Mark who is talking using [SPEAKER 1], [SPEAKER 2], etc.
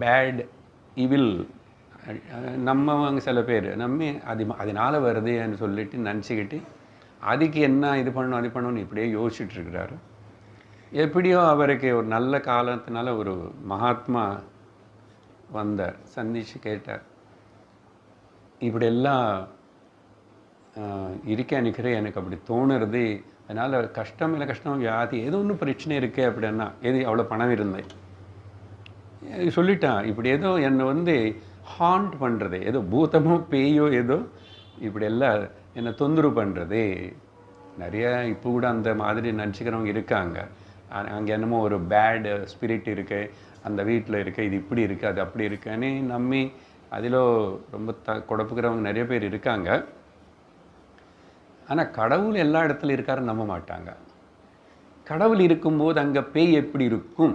[SPEAKER 1] Bad இவில் நம்மவங்க சில பேர் நம்ம அது அதனால் வருதுன்னு சொல்லிட்டு நினச்சிக்கிட்டு அதுக்கு என்ன இது பண்ணணும் அது பண்ணணும்னு இப்படியே யோசிச்சுட்டு இருக்கிறாரு எப்படியோ அவருக்கு ஒரு நல்ல காலத்தினால ஒரு மகாத்மா வந்தார் சந்திச்சு கேட்டார். இப்படியெல்லாம் இருக்க நிற்கிறேன் எனக்கு அப்படி தோணுறது. அதனால் கஷ்டம் இல்லை கஷ்டம் வியாதி ஏதோ ஒன்றும் பிரச்சனை இருக்கே அப்படின்னா எது அவ்வளோ பணம் இருந்தேன் சொல்லிட்டான். இப்படி ஏதோ என்னை வந்து ஹாண்ட் பண்ணுறது ஏதோ பூத்தமோ பேயோ ஏதோ இப்படி எல்லாம் என்னை தொந்தரவு பண்ணுறது நிறைய இப்போ கூட அந்த மாதிரி நினச்சிக்கிறவங்க இருக்காங்க. அங்கே என்னமோ ஒரு பேடு ஸ்பிரிட் இருக்குது அந்த வீட்டில் இருக்குது இது இப்படி இருக்குது அது அப்படி இருக்குன்னு நம்பி அதில் ரொம்ப த குழப்புக்கிறவங்க நிறைய பேர் இருக்காங்க. ஆனால் கடவுள் எல்லா இடத்துலையும் இருக்காருன்னு நம்ப மாட்டாங்க. கடவுள் இருக்கும்போது அங்கே பேய் எப்படி இருக்கும்?